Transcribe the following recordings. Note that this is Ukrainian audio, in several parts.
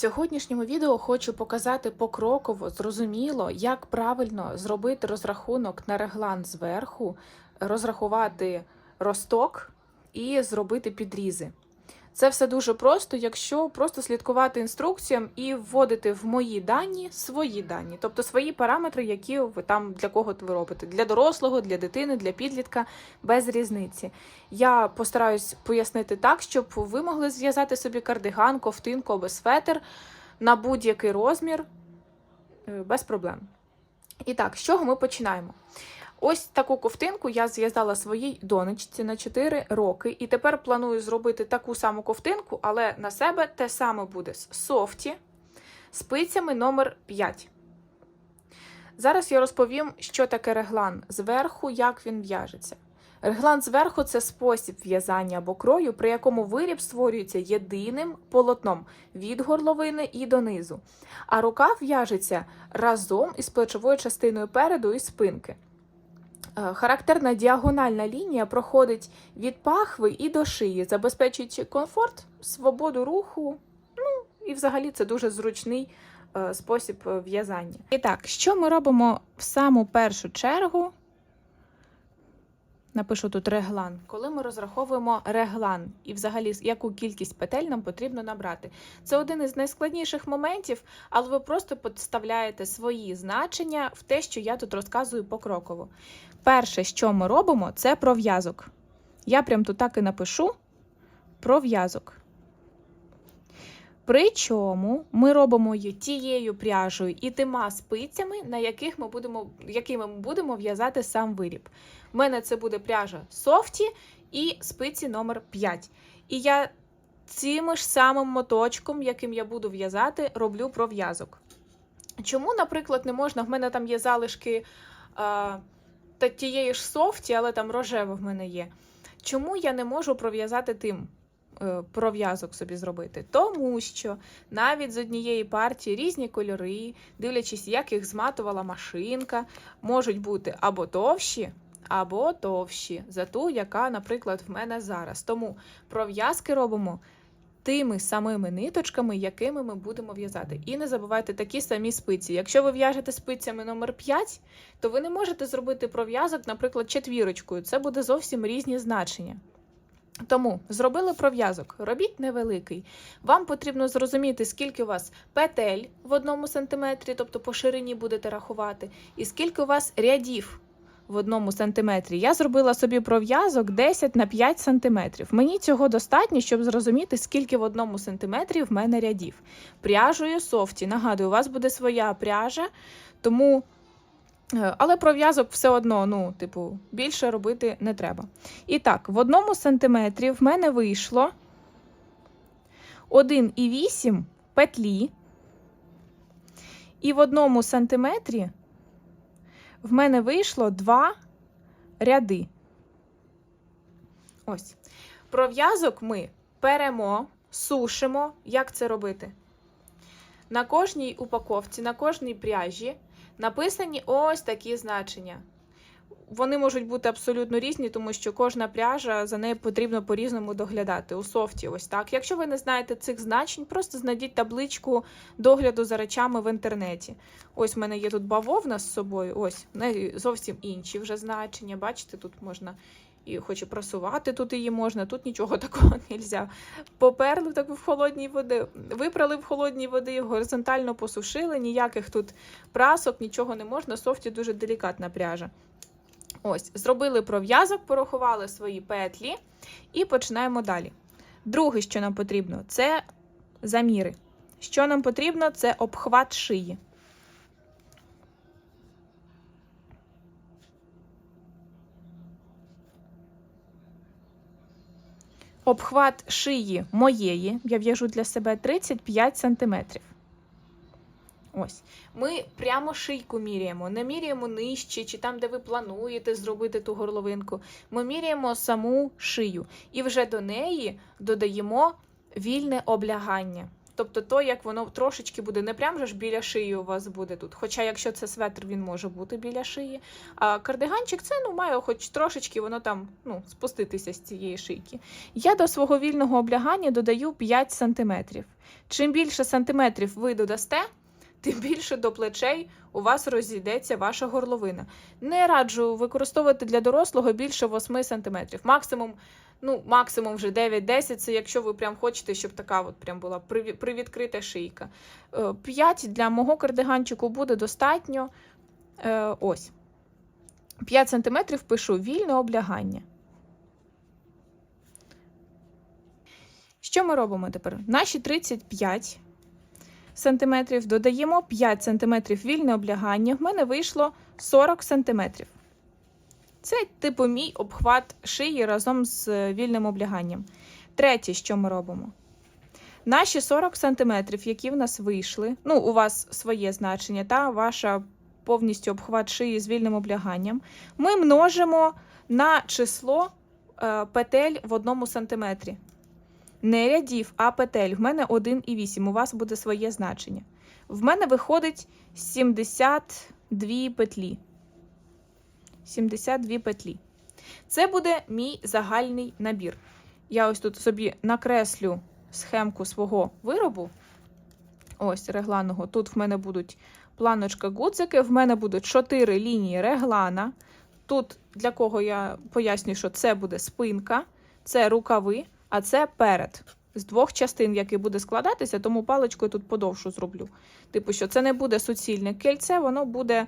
сьогоднішньому відео хочу показати покроково, зрозуміло, як правильно зробити розрахунок на реглан зверху, розрахувати росток і зробити підрізи. Це все дуже просто, якщо просто слідкувати інструкціям і вводити в мої дані свої дані, тобто свої параметри, які ви там для кого ви робите. Для дорослого, для дитини, для підлітка, без різниці. Я постараюсь пояснити так, щоб ви могли зв'язати собі кардиган, ковтинку або светр на будь-який розмір е, без проблем. І так, з чого ми починаємо? Ось таку ковтинку я зв'язала своїй донечці на 4 роки, і тепер планую зробити таку саму ковтинку, але на себе те саме буде з софті спицями номер 5. Зараз я розповім, що таке реглан зверху, як він в'яжеться. Реглан зверху це спосіб в'язання або крою, при якому виріб створюється єдиним полотном від горловини і донизу, а рукав в'яжеться разом із плечовою частиною переду і спинки. Е, Характерна діагональна лінія проходить від пахви і до шиї, забезпечуючи комфорт, свободу руху. Ну і взагалі це дуже зручний е, спосіб е, в'язання. І так, що ми робимо в саму першу чергу? Напишу тут реглан. Коли ми розраховуємо реглан і взагалі яку кількість петель нам потрібно набрати. Це один із найскладніших моментів, але ви просто підставляєте свої значення в те, що я тут розказую покроково. Перше, що ми робимо, це пров'язок. Я прям тут так і напишу пров'язок. Причому ми робимо її тією пряжею і тима спицями, на яких ми будемо, якими ми будемо в'язати сам виріб. У мене це буде пряжа софті і спиці номер 5. І я цим ж самим моточком, яким я буду в'язати, роблю пров'язок. Чому, наприклад, не можна? В мене там є залишки а, та тієї ж софті, але там рожева в мене є. Чому я не можу пров'язати тим? Е, Пров'язок собі зробити, тому що навіть з однієї партії різні кольори, дивлячись, як їх зматувала машинка, можуть бути або товщі, або товщі за ту, яка, наприклад, в мене зараз. Тому пров'язки робимо тими самими ниточками, якими ми будемо в'язати. І не забувайте такі самі спиці. Якщо ви в'яжете спицями номер 5, то ви не можете зробити пров'язок, наприклад, четвірочкою. Це буде зовсім різні значення. Тому зробили пров'язок, робіть невеликий. Вам потрібно зрозуміти, скільки у вас петель в одному сантиметрі, тобто по ширині будете рахувати, і скільки у вас рядів в одному сантиметрі. Я зробила собі пров'язок 10 на 5 сантиметрів. Мені цього достатньо, щоб зрозуміти, скільки в одному сантиметрі в мене рядів. Пряжею софті. Нагадую, у вас буде своя пряжа, тому. Е, Але пров'язок все одно, ну, типу, більше робити не треба. І так, в одному сантиметрі в мене вийшло 1,8 петлі. І в одному сантиметрі в мене вийшло 2 ряди. Ось. Пров'язок ми перемо, сушимо. Як це робити? На кожній упаковці, на кожній пряжі написані ось такі значення. Вони можуть бути абсолютно різні, тому що кожна пряжа за нею потрібно по-різному доглядати. У софті, ось так. Якщо ви не знаєте цих значень, просто знайдіть табличку догляду за речами в інтернеті. Ось в мене є тут бавовна з собою, ось зовсім інші вже значення. Бачите, тут можна і хоч і просувати тут її можна, тут нічого такого не можна. Поперли так в холодній воді, випрали в холодній воді, горизонтально посушили, ніяких тут прасок, нічого не можна. Софті дуже делікатна пряжа. Ось, зробили пров'язок, порахували свої петлі і починаємо далі. Друге, що нам потрібно, це заміри. Що нам потрібно, це обхват шиї. Обхват шиї моєї, я в'яжу для себе 35 см. Ось. Ми прямо шийку міряємо, не міряємо нижче, чи там, де ви плануєте зробити ту горловинку. Ми міряємо саму шию. І вже до неї додаємо вільне облягання. Тобто то, як воно трошечки буде, не прям же ж біля шиї у вас буде тут. Хоча, якщо це светр, він може бути біля шиї. А кардиганчик це ну, має хоч трошечки воно там ну, спуститися з цієї шийки. Я до свого вільного облягання додаю 5 см. Чим більше сантиметрів ви додасте, тим більше до плечей у вас розійдеться ваша горловина. Не раджу використовувати для дорослого більше 8 см. Максимум, ну, максимум вже 9-10 це якщо ви прям хочете, щоб така от прям була привідкрита шийка. 5 для мого кардиганчику буде достатньо. Е, ось. 5 см пишу вільне облягання. Що ми робимо тепер? Наші 35 см додаємо 5 см вільне облягання. В мене вийшло 40 см. Це, типу, мій обхват шиї разом з е, вільним обляганням. Третє, що ми робимо? Наші 40 см, які в нас вийшли, ну, у вас своє значення, та ваша повністю обхват шиї з вільним обляганням, ми множимо на число е, петель в одному сантиметрі. Не рядів, а петель. В мене 1,8. У вас буде своє значення. В мене виходить 72 петлі. 72 петлі. Це буде мій загальний набір. Я ось тут собі накреслю схемку свого виробу. Ось регланого. Тут в мене будуть планочка гудзики, в мене будуть 4 лінії реглана. Тут для кого я пояснюю, що це буде спинка, це рукави, а це перед. З двох частин, який буде складатися, тому паличкою тут подовшу зроблю. Типу, що це не буде суцільне кільце, воно буде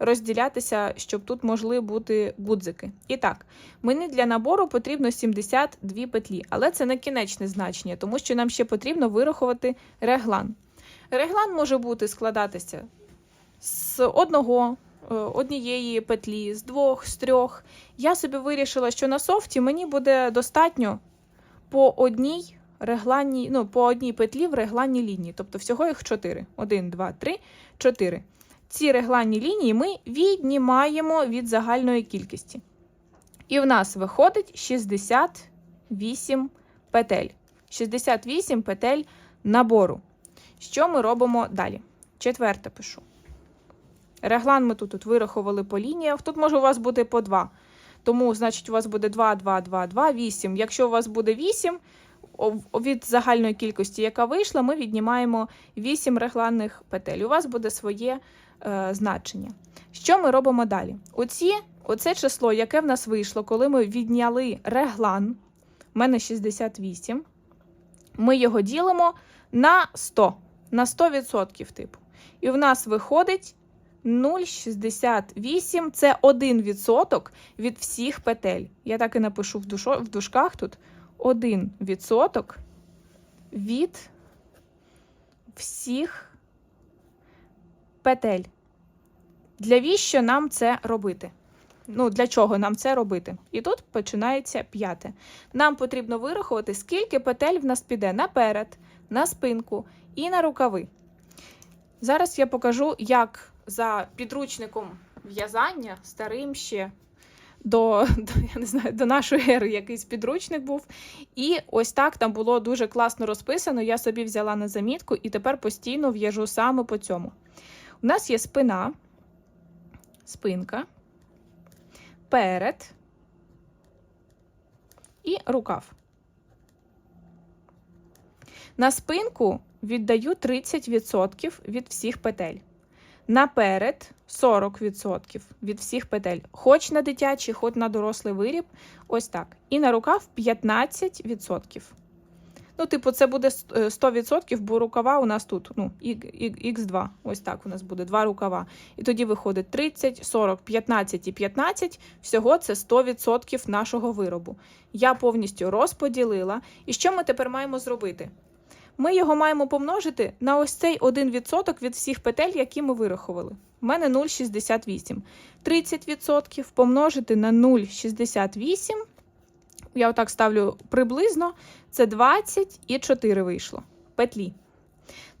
розділятися, щоб тут могли бути гудзики. І так, мені для набору потрібно 72 петлі, але це не кінечне значення, тому що нам ще потрібно вирахувати реглан. Реглан може бути складатися з одного, е, однієї петлі, з двох, з трьох. Я собі вирішила, що на софті мені буде достатньо по одній регланній, ну, по одній петлі в регланній лінії. Тобто всього їх 4. 1, 2, 3, 4. Ці регланні лінії ми віднімаємо від загальної кількості. І в нас виходить 68 петель. 68 петель набору. Що ми робимо далі? Четверте пишу. Реглан ми тут, тут вирахували по лініях. Тут може у вас бути по 2. Тому, значить, у вас буде 2, 2, 2, 2, 8. Якщо у вас буде 8, від загальної кількості, яка вийшла, ми віднімаємо 8 регланних петель. У вас буде своє е, значення. Що ми робимо далі? Оці, оце число, яке в нас вийшло, коли ми відняли реглан, в мене 68, ми його ділимо на 100, на 100% типу. І в нас виходить 0,68 це 1% від всіх петель. Я так і напишу в, душо, в дужках тут 1% від всіх петель. Для віщо нам це робити? Ну, для чого нам це робити? І тут починається п'яте. Нам потрібно вирахувати, скільки петель в нас піде наперед, на спинку і на рукави. Зараз я покажу, як за підручником в'язання старим ще до, до, я не знаю, до нашої ери якийсь підручник був. І ось так там було дуже класно розписано. Я собі взяла на замітку і тепер постійно в'яжу саме по цьому. У нас є спина, спинка, перед і рукав. На спинку віддаю 30% від всіх петель. Наперед 40% від всіх петель. Хоч на дитячий, хоч на дорослий виріб. Ось так. І на рукав 15%. Ну, типу, це буде е, 100%, бо рукава у нас тут, ну, х2. Ось так у нас буде два рукава. І тоді виходить 30, 40, 15 і 15. Всього це 100% нашого виробу. Я повністю розподілила. І що ми тепер маємо зробити? Ми його маємо помножити на ось цей 1% від всіх петель, які ми вирахували. У мене 0,68. 30% помножити на 0,68. Я отак ставлю приблизно. Це 20 і 4 вийшло. Петлі.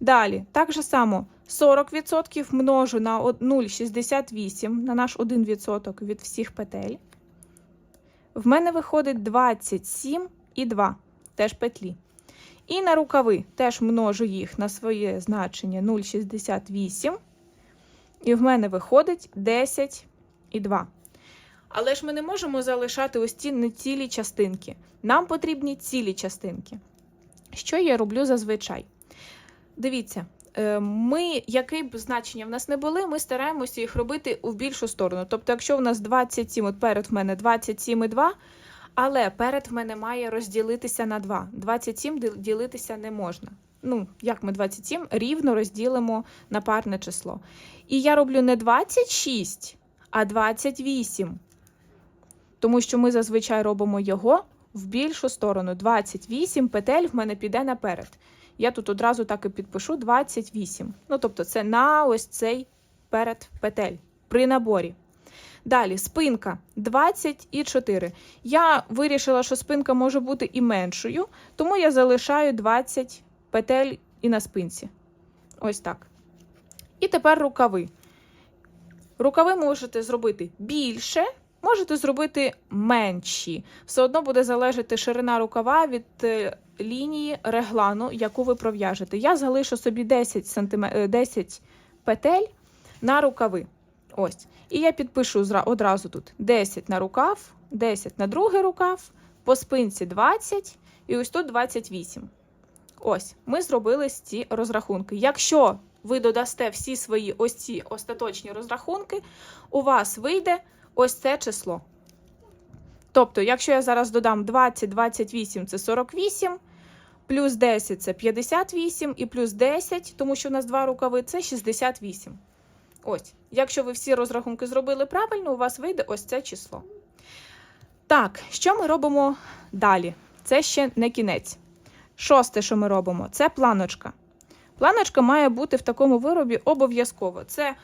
Далі, так же само 40% множу на 0,68 на наш 1% від всіх петель. В мене виходить 27 і 2, теж петлі. І на рукави теж множу їх на своє значення 0,68. І в мене виходить 10 і 2. Але ж ми не можемо залишати ось ці нецілі частинки. Нам потрібні цілі частинки. Що я роблю зазвичай? Дивіться, е, ми, яке б значення в нас не були, ми стараємося їх робити в більшу сторону. Тобто, якщо в нас 27, от перед в мене 27,2, але перед в мене має розділитися на 2. 27 ділитися не можна. Ну, як ми 27 рівно розділимо на парне число. І я роблю не 26, а 28. Тому що ми зазвичай робимо його в більшу сторону. 28 петель в мене піде наперед. Я тут одразу так і підпишу 28. Ну, тобто, це на ось цей перед петель при наборі. Далі спинка 24. Я вирішила, що спинка може бути і меншою, тому я залишаю 20 петель і на спинці. Ось так. І тепер рукави. Рукави можете зробити більше, можете зробити менші. Все одно буде залежати ширина рукава від е, лінії реглану, яку ви пров'яжете. Я залишу собі 10, см, 10 петель на рукави. Ось. І я підпишу одразу тут 10 на рукав, 10 на другий рукав, по спинці 20 і ось тут 28. Ось, ми зробили ці розрахунки. Якщо ви додасте всі свої ось ці остаточні розрахунки, у вас вийде ось це число. Тобто, якщо я зараз додам 20, 28 це 48, плюс 10 це 58, і плюс 10, тому що у нас два рукави, це 68. Ось, якщо ви всі розрахунки зробили правильно, у вас вийде ось це число. Так, що ми робимо далі? Це ще не кінець. Шосте, що ми робимо, це планочка. Планочка має бути в такому виробі обов'язково. Це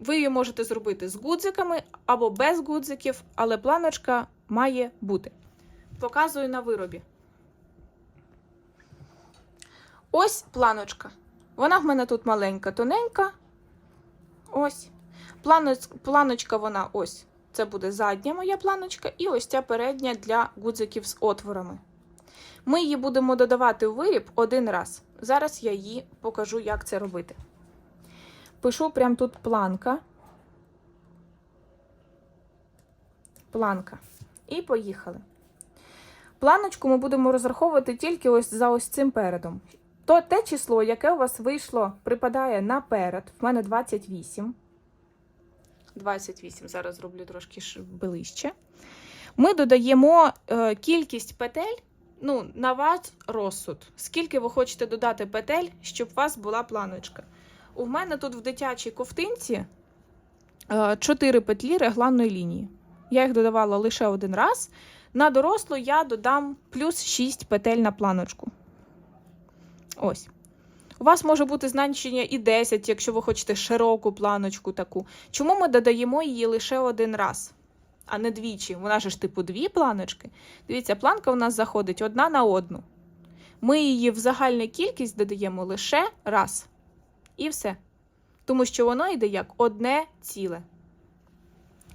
ви її можете зробити з гудзиками або без гудзиків, але планочка має бути. Показую на виробі. Ось планочка. Вона в мене тут маленька, тоненька. Ось. Планочка, вона ось. Це буде задня моя планочка, і ось ця передня для гудзиків з отворами. Ми її будемо додавати у виріб один раз. Зараз я її покажу, як це робити. Пишу прямо тут планка. Планка. І поїхали. Планочку ми будемо розраховувати тільки ось за ось цим передом. То те число, яке у вас вийшло, припадає наперед. В мене 28. 28, зараз зроблю трошки ближче. Ми додаємо е, кількість петель ну, на ваш розсуд. Скільки ви хочете додати петель, щоб у вас була планочка? У мене тут в дитячій ковтинці 4 петлі регланної лінії. Я їх додавала лише один раз. На дорослу я додам плюс 6 петель на планочку. Ось. У вас може бути значення і 10, якщо ви хочете широку планочку таку. Чому ми додаємо її лише один раз, а не двічі? Вона ж типу дві планочки. Дивіться, планка у нас заходить одна на одну. Ми її в загальну кількість додаємо лише раз. І все. Тому що воно йде як одне ціле.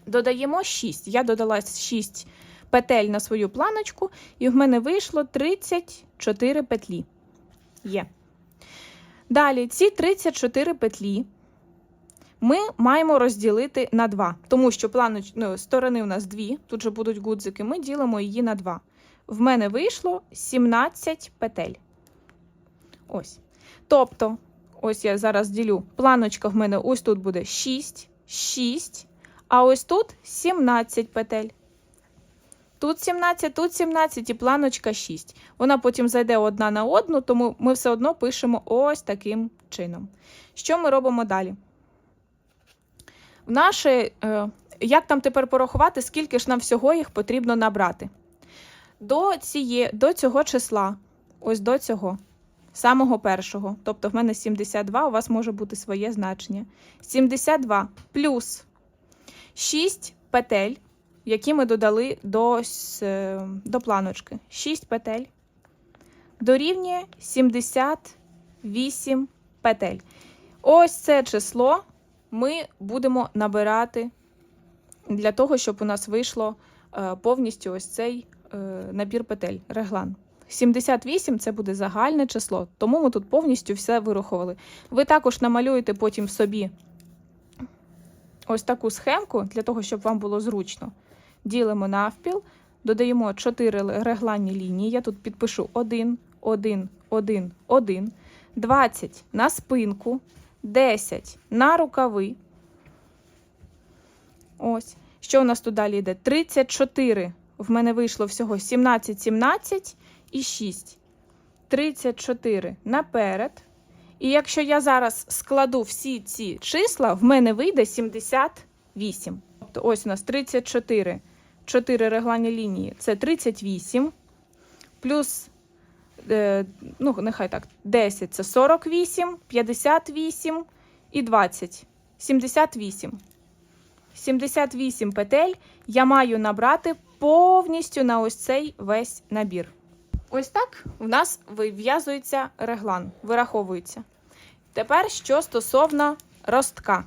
Додаємо 6. Я додала 6 петель на свою планочку, і в мене вийшло 34 петлі. Є. Далі, ці 34 петлі ми маємо розділити на 2, тому що планоч... ну, сторони у нас дві, тут же будуть гудзики, ми ділимо її на 2. В мене вийшло 17 петель. Ось. Тобто, ось я зараз ділю. Планочка в мене ось тут буде 6, 6, а ось тут 17 петель. Тут 17, тут 17 і планочка 6. Вона потім зайде одна на одну, тому ми все одно пишемо ось таким чином. Що ми робимо далі? В наше, е, як там тепер порахувати, скільки ж нам всього їх потрібно набрати? До, ціє, до цього числа, ось до цього, самого першого, тобто в мене 72, у вас може бути своє значення. 72 плюс 6 петель які ми додали до, е, до планочки. 6 петель дорівнює 78 петель. Ось це число ми будемо набирати для того, щоб у нас вийшло е, повністю ось цей е, набір петель, реглан. 78 це буде загальне число, тому ми тут повністю все вирахували. Ви також намалюєте потім собі ось таку схемку для того, щоб вам було зручно. Ділимо навпіл, додаємо 4 регланні лінії. Я тут підпишу 1, 1, 1, 1, 20 на спинку, 10 на рукави. Ось. Що у нас тут далі йде? 34. В мене вийшло всього 17, 17 і 6. 34 наперед. І якщо я зараз складу всі ці числа, в мене вийде 78. Тобто ось у нас 34, 4 реглані лінії це 38. Плюс, е, ну, нехай так, 10 це 48, 58 і 20. 78. 78 петель я маю набрати повністю на ось цей весь набір. Ось так в нас вив'язується реглан, вираховується. Тепер що стосовно ростка.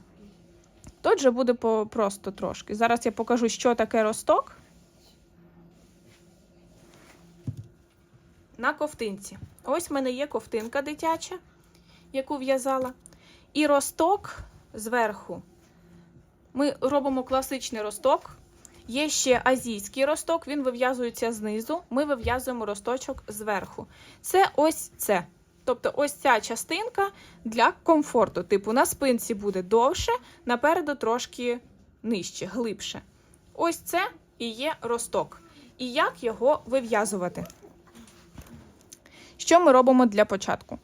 Тут же буде просто трошки. Зараз я покажу, що таке росток. На ковтинці. Ось в мене є ковтинка дитяча, яку в'язала. І росток зверху. Ми робимо класичний росток. Є ще азійський росток, він вив'язується знизу. Ми вив'язуємо росточок зверху. Це ось це. Тобто, ось ця частинка для комфорту. Типу, на спинці буде довше, напереду трошки нижче, глибше. Ось це і є росток. І як його вив'язувати? Що ми робимо для початку?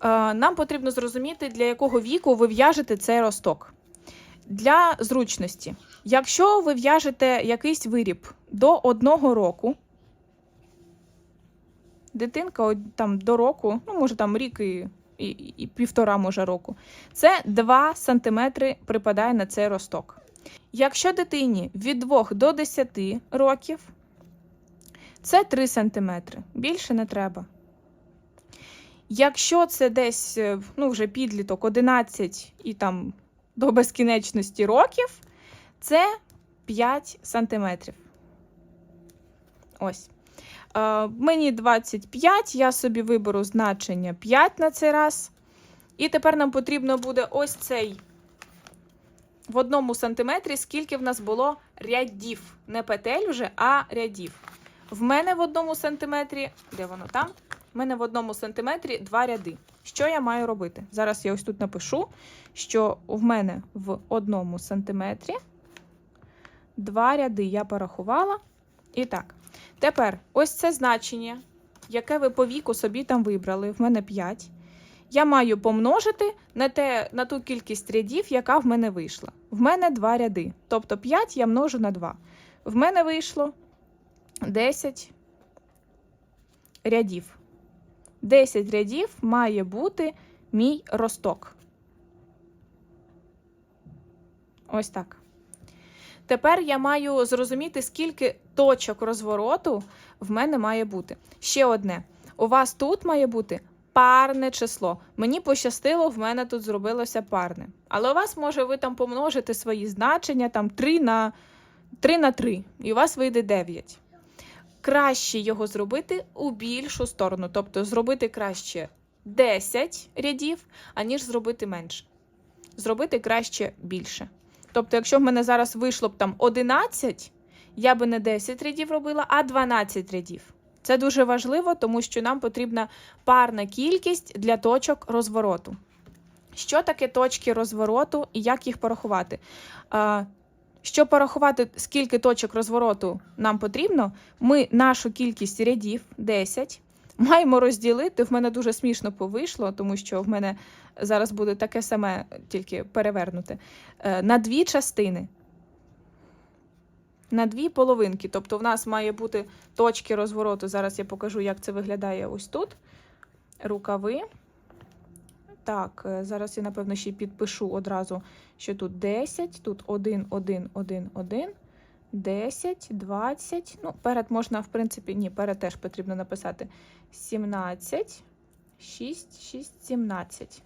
Е, Нам потрібно зрозуміти, для якого віку ви в'яжете цей росток. Для зручності, якщо ви в'яжете якийсь виріб до одного року, дитинка там до року, ну може там рік і, і, і півтора може року, це 2 см припадає на цей росток. Якщо дитині від 2 до 10 років, це 3 см. Більше не треба. Якщо це десь е, ну, вже підліток 11 і там до безкінечності років, це 5 сантиметрів. Ось. Е, мені 25, я собі виберу значення 5 на цей раз. І тепер нам потрібно буде ось цей в одному сантиметрі, скільки в нас було рядів. Не петель вже, а рядів. В мене в одному сантиметрі, де воно там? В мене в одному сантиметрі два ряди. Що я маю робити? Зараз я ось тут напишу, що в мене в одному сантиметрі два ряди я порахувала. І так. Тепер ось це значення, яке ви по віку собі там вибрали, в мене 5. Я маю помножити на, те, на ту кількість рядів, яка в мене вийшла. В мене два ряди. Тобто 5 я множу на 2. В мене вийшло 10 рядів. 10 рядів має бути мій росток. Ось так. Тепер я маю зрозуміти, скільки точок розвороту в мене має бути. Ще одне. У вас тут має бути парне число. Мені пощастило, в мене тут зробилося парне. Але у вас, може, ви там помножите свої значення там 3 на 3, на 3 і у вас вийде 9. Краще його зробити у більшу сторону. Тобто зробити краще 10 рядів, аніж зробити менше. Зробити краще більше. Тобто, якщо в мене зараз вийшло б там 11, я би не 10 рядів робила, а 12 рядів. Це дуже важливо, тому що нам потрібна парна кількість для точок розвороту. Що таке точки розвороту і як їх порахувати? Щоб порахувати, скільки точок розвороту нам потрібно, ми нашу кількість рядів 10 маємо розділити. В мене дуже смішно повийшло, тому що в мене зараз буде таке саме, тільки перевернуте, е, на дві частини. На дві половинки. Тобто, в нас має бути точки розвороту. Зараз я покажу, як це виглядає ось тут. Рукави. Так, е, зараз я, напевно, ще підпишу одразу, що тут 10, тут 1, 1, 1, 1, 10, 20. Ну, перед можна, в принципі, ні, перед теж потрібно написати 17, 6, 6, 17.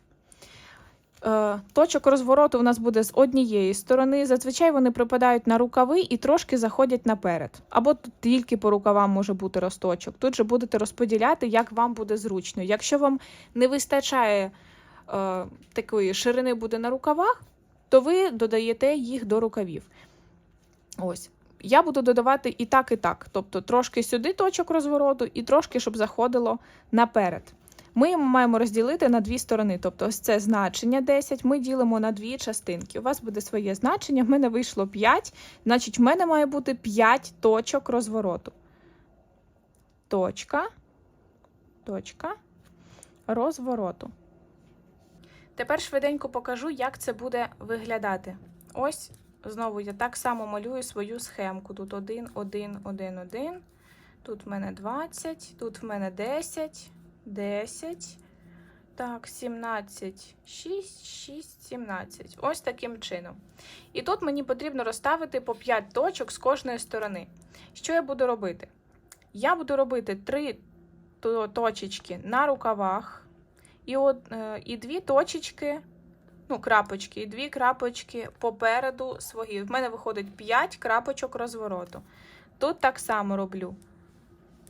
Е, Точок розвороту у нас буде з однієї сторони. Зазвичай вони припадають на рукави і трошки заходять наперед. Або тут тільки по рукавам може бути росточок. Тут же будете розподіляти, як вам буде зручно. Якщо вам не вистачає такої ширини буде на рукавах, то ви додаєте їх до рукавів. Ось. Я буду додавати і так, і так. Тобто трошки сюди точок розвороту, і трошки, щоб заходило наперед. Ми маємо розділити на дві сторони. Тобто, ось це значення 10 ми ділимо на дві частинки. У вас буде своє значення, в мене вийшло 5, значить, в мене має бути 5 точок розвороту. Точка, точка розвороту. Тепер швиденько покажу, як це буде виглядати. Ось, знову я так само малюю свою схемку. Тут 1, 1, 1, 1. Тут в мене 20, тут в мене 10. 10. Так, 17, 6, 6, 17. Ось таким чином. І тут мені потрібно розставити по 5 точок з кожної сторони. Що я буду робити? Я буду робити 3 точечки на рукавах, і, од, е, і дві точечки, ну, крапочки, і дві крапочки попереду свої. В мене виходить 5 крапочок розвороту. Тут так само роблю.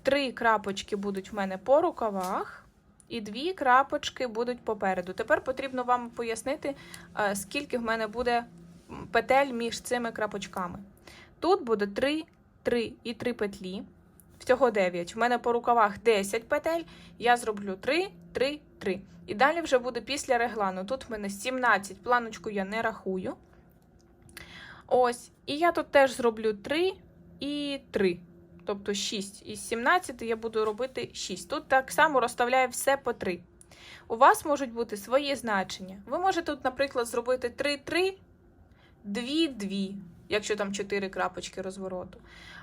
Три крапочки будуть в мене по рукавах, і дві крапочки будуть попереду. Тепер потрібно вам пояснити, е, скільки в мене буде петель між цими крапочками. Тут буде 3, 3 і 3 петлі. Всього 9. В мене по рукавах 10 петель. Я зроблю 3, 3, 3. І далі вже буде після реглану. Тут в мене 17, планочку я не рахую. Ось. І я тут теж зроблю 3 і 3 тобто 6 із 17 я буду робити 6. Тут так само розставляю все по 3. У вас можуть бути свої значення. Ви можете тут, наприклад, зробити 3, 3, 2, 2, якщо там 4 крапочки розвороту.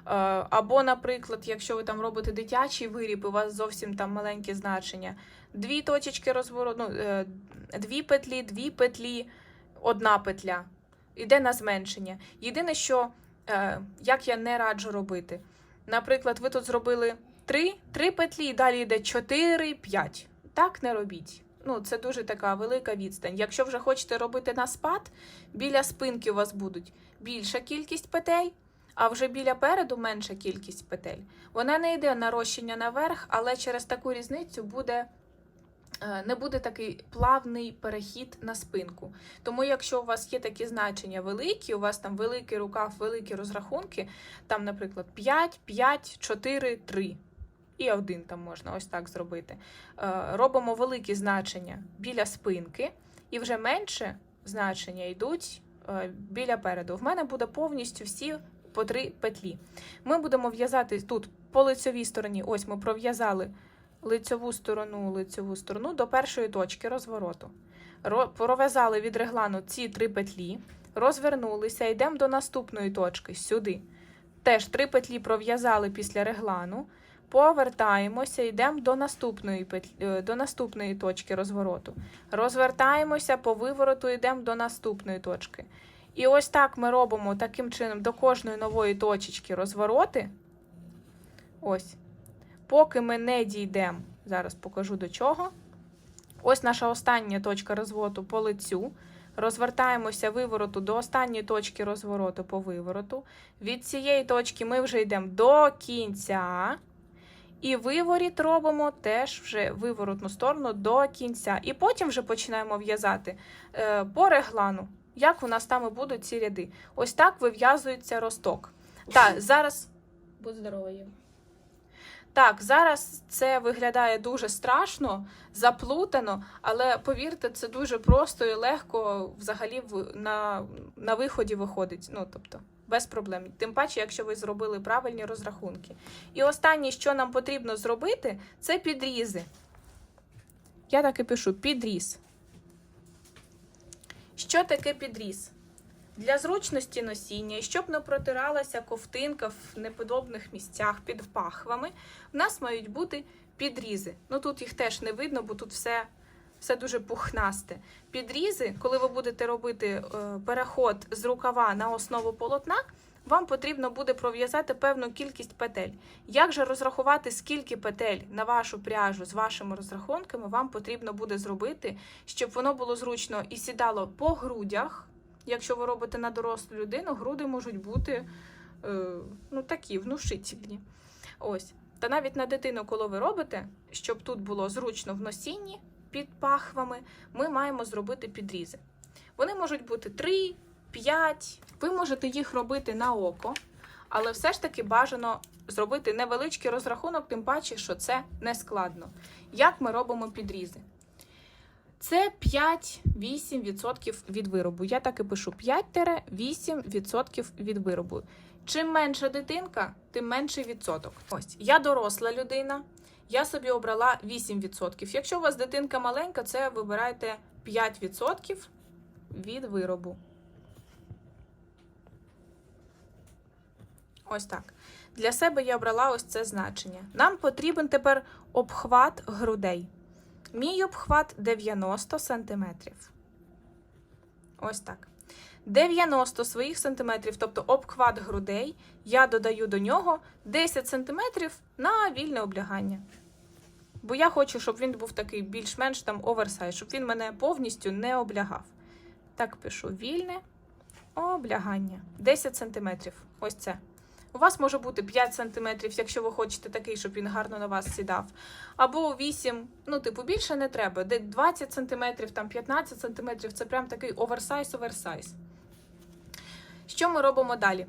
Е, Або, наприклад, якщо ви там робите дитячий виріб, у вас зовсім там маленькі значення. Дві точечки розвороту, ну, е, дві петлі, дві петлі, одна петля. Іде на зменшення. Єдине, що е, як я не раджу робити. Наприклад, ви тут зробили 3, 3 петлі, і далі йде 4, 5. Так не робіть. Ну, це дуже така велика відстань. Якщо вже хочете робити на спад, біля спинки у вас будуть більша кількість петель, а вже біля переду менша кількість петель. Вона не йде нарощення наверх, але через таку різницю буде. е, Не буде такий плавний перехід на спинку. Тому, якщо у вас є такі значення великі, у вас там великий рукав, великі розрахунки, там, наприклад, 5, 5, 4, 3. І один там можна ось так зробити. Е, Робимо великі значення біля спинки, і вже менше значення йдуть е, біля переду. В мене буде повністю всі по три петлі. Ми будемо в'язати тут по лицьовій стороні. Ось ми пров'язали лицьову сторону, лицьову сторону до першої точки розвороту. Пров'язали від реглану ці три петлі, розвернулися, йдемо до наступної точки сюди. Теж три петлі пров'язали після реглану. Повертаємося, йдемо до наступної петлі, е, до наступної точки розвороту. Розвертаємося по вивороту, йдемо до наступної точки. І ось так ми робимо таким чином до кожної нової точечки розвороти. Ось. Поки ми не дійдемо, зараз покажу до чого. Ось наша остання точка розвороту по лицю. Розвертаємося вивороту до останньої точки розвороту по вивороту. Від цієї точки ми вже йдемо до кінця. І виворіт робимо теж вже виворотну сторону до кінця. І потім вже починаємо в'язати е, по реглану, як у нас там і будуть ці ряди. Ось так вив'язується росток. Так, зараз. Будь здорова, Єва. Так, зараз це виглядає дуже страшно, заплутано, але повірте, це дуже просто і легко взагалі на, на виході виходить. Ну, тобто, без проблем. Тим паче, якщо ви зробили правильні розрахунки. І останнє, що нам потрібно зробити, це підрізи. Я так і пишу: підріз. Що таке підріз? Для зручності носіння, щоб не протиралася ковтинка в неподобних місцях під пахвами, в нас мають бути підрізи. Ну тут їх теж не видно, бо тут все, все дуже пухнасте. Підрізи, коли ви будете робити е, переход з рукава на основу полотна, вам потрібно буде пров'язати певну кількість петель. Як же розрахувати, скільки петель на вашу пряжу з вашими розрахунками вам потрібно буде зробити, щоб воно було зручно і сідало по грудях. Якщо ви робите на дорослу людину, груди можуть бути е, ну, такі внушительні. Ось. Та навіть на дитину, коли ви робите, щоб тут було зручно в носінні під пахвами, ми маємо зробити підрізи. Вони можуть бути 3, 5. Ви можете їх робити на око, але все ж таки бажано зробити невеличкий розрахунок, тим паче, що це не складно. Як ми робимо підрізи? Це 5-8% від виробу. Я так і пишу 5-8% від виробу. Чим менша дитинка, тим менший відсоток. Ось я доросла людина. Я собі обрала 8%. Якщо у вас дитинка маленька, це вибирайте 5% від виробу. Ось так. Для себе я обрала ось це значення. Нам потрібен тепер обхват грудей. Мій обхват 90 см. Ось так. 90 своїх сантиметрів, тобто обхват грудей, я додаю до нього 10 сантиметрів на вільне облягання. Бо я хочу, щоб він був такий більш-менш там оверсайз, щоб він мене повністю не облягав. Так пишу вільне облягання. 10 сантиметрів. Ось це. У вас може бути 5 сантиметрів, якщо ви хочете такий, щоб він гарно на вас сідав. Або 8, ну, типу, більше не треба. Де 20 сантиметрів, там 15 сантиметрів це прям такий оверсайз-оверсайз. Що ми робимо далі?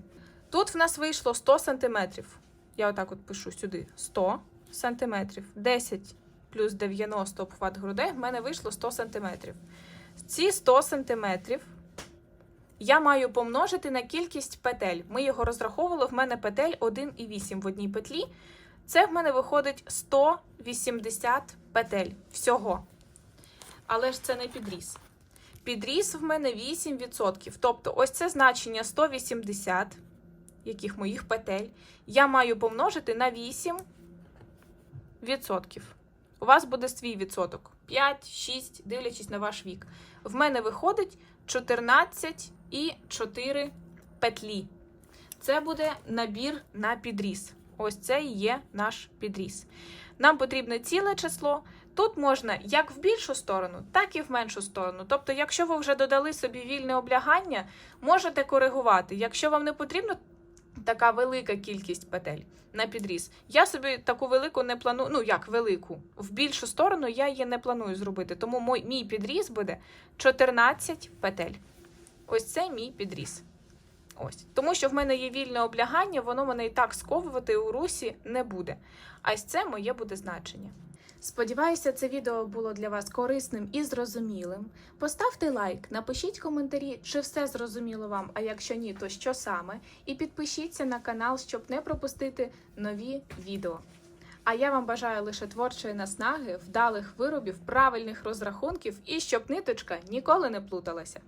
Тут в нас вийшло 100 сантиметрів. Я отак от пишу сюди 100 сантиметрів. 10 плюс 90 обхват грудей, в мене вийшло 100 сантиметрів. Ці 100 сантиметрів я маю помножити на кількість петель. Ми його розраховували, в мене петель 1,8 в одній петлі. Це в мене виходить 180 петель всього. Але ж це не підріз. Підріз в мене 8%. Тобто, ось це значення 180, яких моїх петель, я маю помножити на 8%. У вас буде свій відсоток 5, 6, дивлячись на ваш вік. В мене виходить 14 і 4 петлі. Це буде набір на підріз. Ось це і є наш підріз. Нам потрібне ціле число. Тут можна як в більшу сторону, так і в меншу сторону. Тобто, якщо ви вже додали собі вільне облягання, можете коригувати. Якщо вам не потрібно така велика кількість петель на підріз, я собі таку велику не планую, ну як велику, в більшу сторону я її не планую зробити. Тому мій підріз буде 14 петель. Ось це мій підріз. Ось. Тому що в мене є вільне облягання, воно мене і так сковувати у русі не буде. А ось це моє буде значення. Сподіваюся, це відео було для вас корисним і зрозумілим. Поставте лайк, напишіть коментарі, чи все зрозуміло вам, а якщо ні, то що саме. І підпишіться на канал, щоб не пропустити нові відео. А я вам бажаю лише творчої наснаги, вдалих виробів, правильних розрахунків і щоб ниточка ніколи не плуталася.